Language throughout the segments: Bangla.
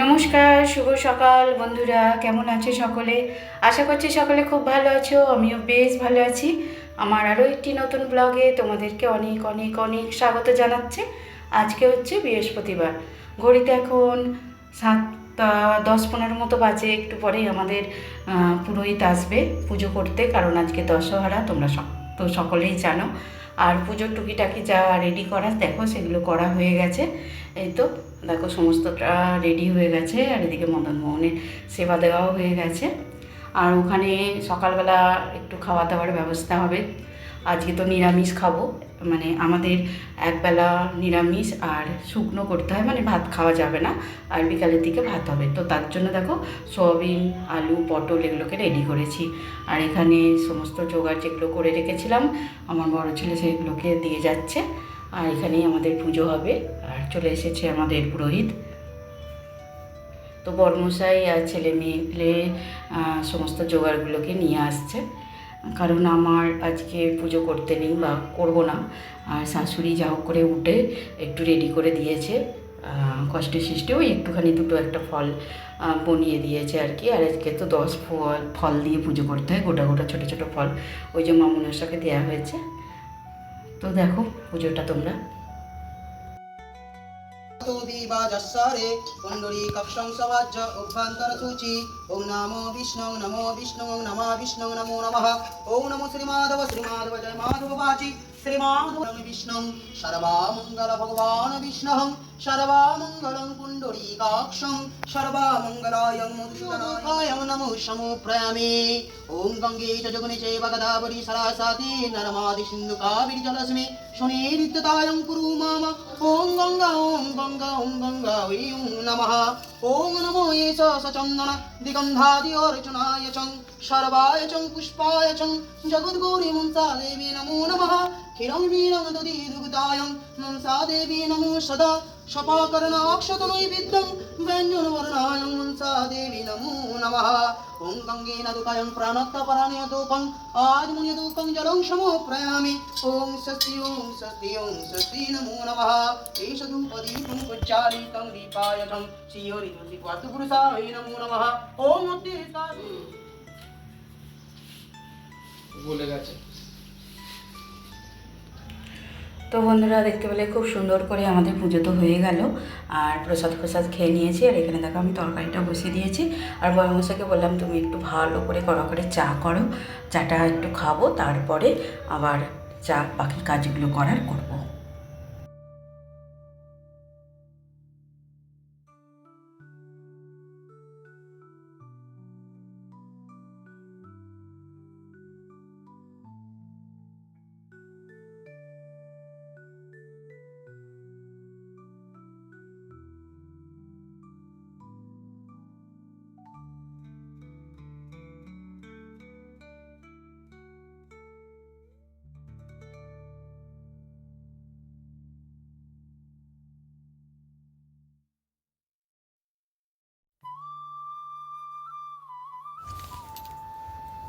নমস্কার, শুভ সকাল বন্ধুরা, কেমন আছে সকলে? আশা করছি সকলে খুব ভালো আছো, আমিও বেশ ভালো আছি। আমার আরও একটি নতুন ব্লগে তোমাদেরকে অনেক অনেক অনেক স্বাগত জানাচ্ছে। আজকে হচ্ছে বৃহস্পতিবার। ঘড়িতে এখন সাতটা দশ পনেরো মতো বাজে, একটু পরেই আমাদের পুরোহিত আসবে পুজো করতে, কারণ আজকে দশহরা, তোমরা তো সকলেই জানো। আর পুজোর টুকিটাকি যা রেডি করা, দেখো সেগুলো করা হয়ে গেছে। এই তো দেখো, সমস্তটা রেডি হয়ে গেছে, আর এদিকে মদন মোহনের সেবা দেওয়াও হয়ে গেছে। আর ওখানে সকালবেলা একটু খাওয়া দাওয়ার ব্যবস্থা হবে। আজকে তো নিরামিষ খাব মানে আমাদের একবেলা নিরামিষ আর শুকনো করতে হয় মানে ভাত খাওয়া যাবে না, আর বিকালের দিকে ভাত হবে। তো তার জন্য দেখো, সয়াবিন, আলু, পটল এগুলোকে রেডি করেছি। আর এখানে সমস্ত জোগাড় যেগুলো করে রেখেছিলাম, আমার বড় ছেলে সেগুলোকে দিয়ে যাচ্ছে। আর এখানেই আমাদের পুজো হবে। আর চলে এসেছে আমাদের পুরোহিত। তো বর্মশাই আর ছেলে মেয়ে সমস্ত জোগাড়গুলোকে নিয়ে আসছে। কারণ আমার আজকে পুজো করতে নেই বা করব না। আর শাশুড়ি যা করে উঠে একটু রেডি করে দিয়েছে। কষ্টে সৃষ্টি ওই একটুখানি দুটো একটা ফল বনিয়ে দিয়েছে আর কি। আর আজকে তো দশ ফল ফল দিয়ে পুজো করতে হয়। গোটা গোটা ছোটো ছোটো ফল। ওই যে মামুনাশাকে দেওয়া হয়েছে। তো দেখো, পুজোটা তোমরা। দিবাজাসারে কুণ্ডলী বিষ্ণু, নমো বিষ্ণু, নমা বিষ্ণু, নমো নমঃ। ওং নমো শ্রী মাধব জয় মাধব বাচি শ্রী মাধব বিষ্ণু। সর্বামঙ্গল ভগবান বিষ্ণু। সর্বামঙ্গলং পুণ্ডরীকাক্ষং সর্বামঙ্গলায় মধুসূদনায় নমো সমুপ্রয়ামে ওম গঙ্গে চ জগনে চৈব গদাবরী সরাসাতে নর্মাদি সিন্ধু কাবেরী জলস্মে। সুনির্দিতায়ং কুরু মাম। ওম গঙ্গা ওম গঙ্গা ওম গঙ্গা ওই ওম নমঃ। ওম নমো এস সচন্দন দিগন্ধাদি অর্চনায় চং। সর্বায় চং পুষ্পায় চং। জগদ্গৌরী মন্তা দেবী নমো নমঃ। मनसा देवी नमो सदा शपाकर्णाक्षतनैवेद्यं व्यञ्जनवर्णायं मनसा देवी नमो नमः ॐ गङ्गेन दुःखायं प्राणत्तपराणयतोपम् आदिमुनियतोपं जलं समोप्रयामि ॐ स्वस्ति ॐ स्वस्ति ॐ स्वस्ति नमो नमः एष धूपदीपं उच्चारितं दीपायतं श्रीहरिपुरुषाय नमो नमः ॐ अद्य বলে গেছে তো বন্ধুরা দেখতে পেলে খুব সুন্দর করে আমাদের পুজো তো হয়ে গেল। আর প্রসাদ প্রসাদ খেয়ে নিয়েছি, আর এখানে দেখো আমি তরকারিটা বসিয়ে দিয়েছি। আর বয়মশাকে বললাম, তুমি একটু ভালো করে কড়া করে চা করো, চাটা একটু খাব, তারপরে আবার চা বাকি কাজগুলো করার করব।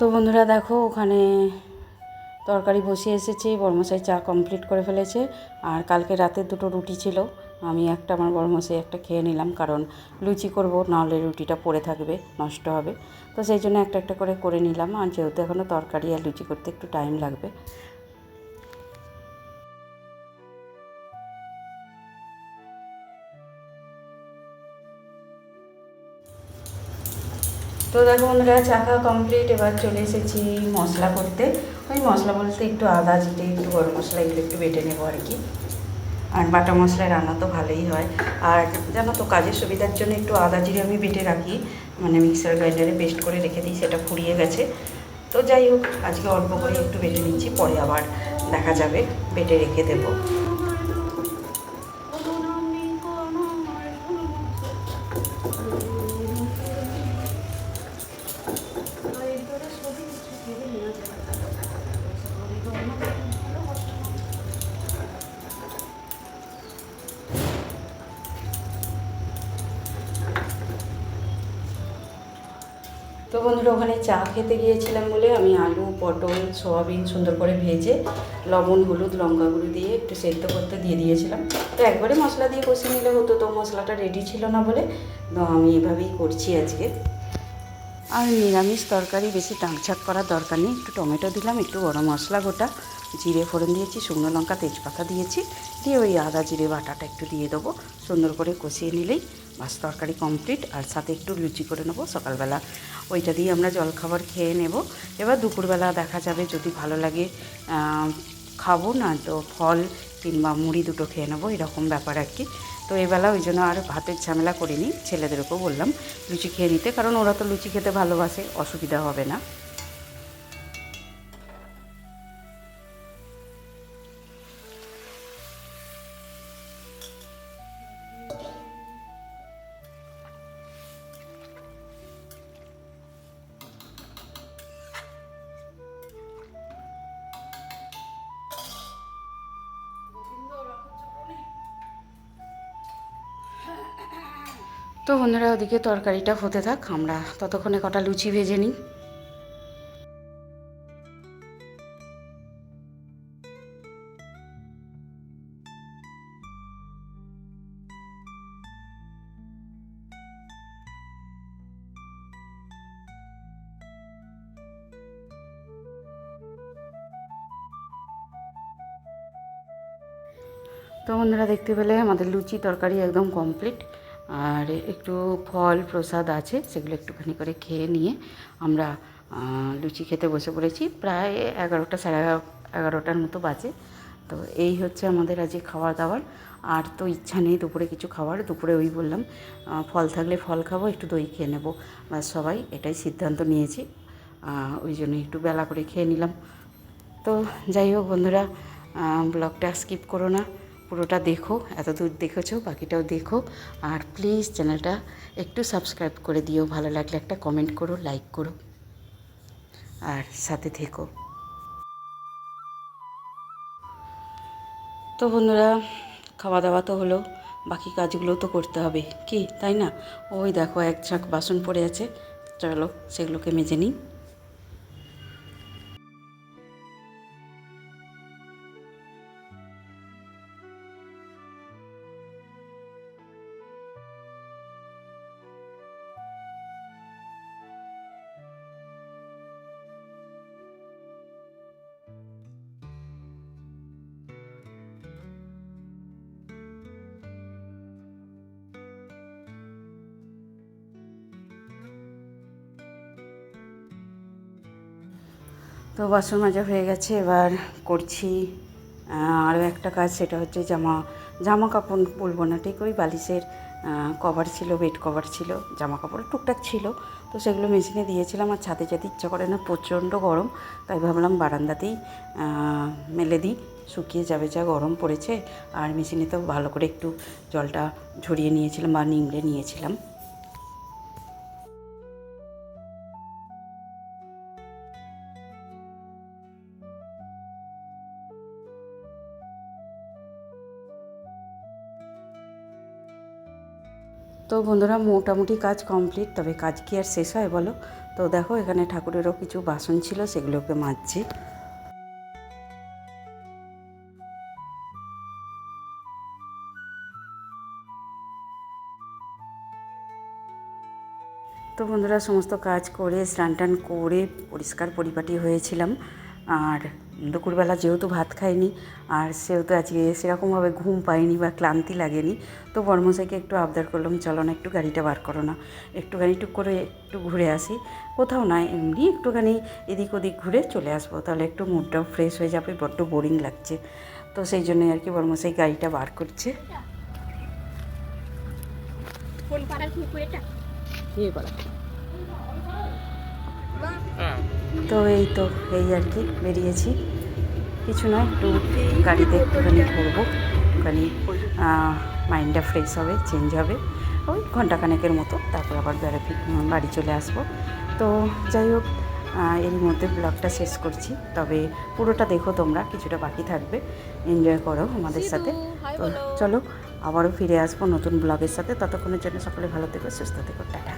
তো বন্ধুরা দেখো, ওখানে তরকারি বসিয়ে এসেছি বর্মশাই চা কমপ্লিট করে ফেলেছে। আর কালকে রাতে দুটো রুটি ছিল, আমি একটা, আমার বর্মশাই একটা খেয়ে নিলাম, কারণ লুচি করব, নাহলে রুটিটা পড়ে থাকবে, নষ্ট হবে। তো সেই জন্য একটা একটা করে করে নিলাম, আর যেহেতু এখনও তরকারি আর লুচি করতে একটু টাইম লাগবে। তো দেখো বন্ধুরা, চা খাওয়া কমপ্লিট এবার চলে এসেছি মশলা করতে। ওই মশলা বলতে একটু আদা জিরে, একটু গরম মশলা, এগুলো একটু বেটে নেব আর কি। আর বাটা মশলায় রান্না তো ভালোই হয়। আর জানো তো, কাজের সুবিধার জন্য একটু আদা জিরে আমি বেটে রাখি। মানে মিক্সার গ্রাইন্ডারে পেস্ট করে রেখে দিই, সেটা ফুরিয়ে গেছে। তো যাই হোক, আজকে অল্প করে একটু বেটে নিচ্ছি, পরে আবার দেখা যাবে, বেটে রেখে দেবো। বন্ধুরা, ওখানে চা খেতে গিয়েছিলাম বলে আমি আলু, পটল, সোয়াবিন সুন্দর করে ভেজে, লবণ, হলুদ, লঙ্কা গুঁড়ো দিয়ে একটু সেদ্ধ করতে দিয়ে দিয়েছিলাম। তো একবারে মশলা দিয়ে কষে নিলে হতো, তো মশলাটা রেডি ছিল না বলে, তো আমি এভাবেই করছি আজকে। আর নিরামিষ তরকারি, বেশি টাঁকঝাক করার দরকার নেই, একটু টমেটো দিলাম, একটু গরম মশলা গোটা জিরে ফোড়ন দিয়েছি, শুকনো লঙ্কা, তেজপাতা দিয়েছি, দিয়ে ওই আদা জিরে বাটাটা একটু দিয়ে দেবো। সুন্দর করে কষিয়ে নিলেই মাছ তরকারি কমপ্লিট আর সাথে একটু লুচি করে নেব সকালবেলা। ওইটা দিয়ে আমরা জলখাবার খেয়ে নেব। এবার দুপুরবেলা দেখা যাবে যদি ভালো লাগে খাব না তো ফল কিংবা মুড়ি দুটো খেয়ে নেব, এরকম ব্যাপার আর কি। তো এবেলা ওই জন্য আর ভাতের ঝামেলা করিনি, ছেলেদেরকেও বললাম লুচি খেয়ে নিতে, কারণ ওরা তো লুচি খেতে ভালোবাসে, অসুবিধা হবে না। তো বন্ধুরা ওদিকে তরকারিটা হতে থাক, আমরা ততক্ষণে কটা লুচি ভেজে নিই। তো বন্ধুরা দেখতে পেলে আমাদের লুচি তরকারি একদম কমপ্লিট আর একটু ফল প্রসাদ আছে, সেগুলো একটুখানি করে খেয়ে নিয়ে আমরা লুচি খেতে বসে পড়েছি। প্রায় এগারোটা সাড়ে এগারো এগারোটার মতো বাজে। তো এই হচ্ছে আমাদের আজকে খাওয়া দাওয়ার। আর তো ইচ্ছা নেই দুপুরে কিছু খাওয়ার। দুপুরে ওই বললাম ফল থাকলে ফল খাব, একটু দই খেয়ে নেব। সবাই এটাই সিদ্ধান্ত নিয়েছি। ওই জন্য একটু বেলা করে খেয়ে নিলাম। তো যাই হোক বন্ধুরা ব্লগটা স্কিপ করো না। পুরোটা দেখো এত দূর দেখেছ, বাকিটাও দেখো। আর প্লিজ চ্যানেলটা একটু সাবস্ক্রাইব করে দিও, ভালো লাগলে একটা কমেন্ট করো লাইক করো। আর সাথে থেকো। তো বন্ধুরা খাওয়া দাওয়া তো হলো, বাকি কাজগুলো তো করতে হবে। কি, তাই না? ওই দেখো, এক ঝাঁক বাসন পড়ে আছে, চলো সেগুলোকে মেজে নিই। তো বাসন মাজা হয়ে গেছে, এবার করছি আরও একটা কাজ, সেটা হচ্ছে জামা জামা কাপড় বলব না, ঠিক ওই বালিশের কভার ছিল, বেড কভার ছিল, জামা কাপড় টুকটাক ছিল, তো সেগুলো মেশিনে দিয়েছিলাম, আর ছাদে যেতে ইচ্ছা করে না, প্রচণ্ড গরম, তাই ভাবলাম বারান্দাতেই মেলে দিই, শুকিয়ে যাবে যা গরম পড়েছে, আর মেশিনে তো ভালো করে একটু জলটা ঝরিয়ে নিয়েছিলাম, বা নিংড়ে নিয়েছিলাম। তো বন্ধুরা মোটামুটি কাজ কমপ্লিট, তবে কাজ কি আর শেষ হয় বলো? তো দেখো, এখানে ঠাকুরেরও কিছু বাসন ছিল, সেগুলোকে মাজছি। তো বন্ধুরা, সমস্ত কাজ করে স্নান টান করে পরিষ্কার পরিপাটি হয়েছিলাম। আর দুপুরবেলা যেহেতু ভাত খাইনি আর সেহেতু আজকে সেরকমভাবে ঘুম পাইনি বা ক্লান্তি লাগেনি তো বর্মশাইকে একটু আবদার করলাম চলো না একটু গাড়িটা বার করো না। একটুখানি টুক করে একটু ঘুরে আসি কোথাও না এমনি একটুখানি এদিক ওদিক ঘুরে চলে আসব। তাহলে একটু মুডটাও ফ্রেশ হয়ে যাবে বড্ড বোরিং লাগছে। তো সেই জন্যই আর কি বর্মশাই গাড়িটা বার করছে। কোন পাড়ার এটা তো এই তো এই আর কি বেরিয়েছি। কিছু নয় একটু গাড়িতে একটুখানি ঘুরবো। একটুখানি মাইন্ডটা ফ্রেশ হবে চেঞ্জ হবে। ওই ঘন্টাখানেকের মতো তারপর আবার বেড়া বাড়ি চলে আসব। তো যাই হোক এর মধ্যে ব্লগটা শেষ করছি। তবে পুরোটা দেখো তোমরা কিছুটা বাকি থাকবে। এনজয় করো আমাদের সাথে। তো চলো আবারও ফিরে আসব নতুন ব্লগের সাথে। ততক্ষণের জন্য সকলে ভালো থেকো সুস্থ থেকো টাটা।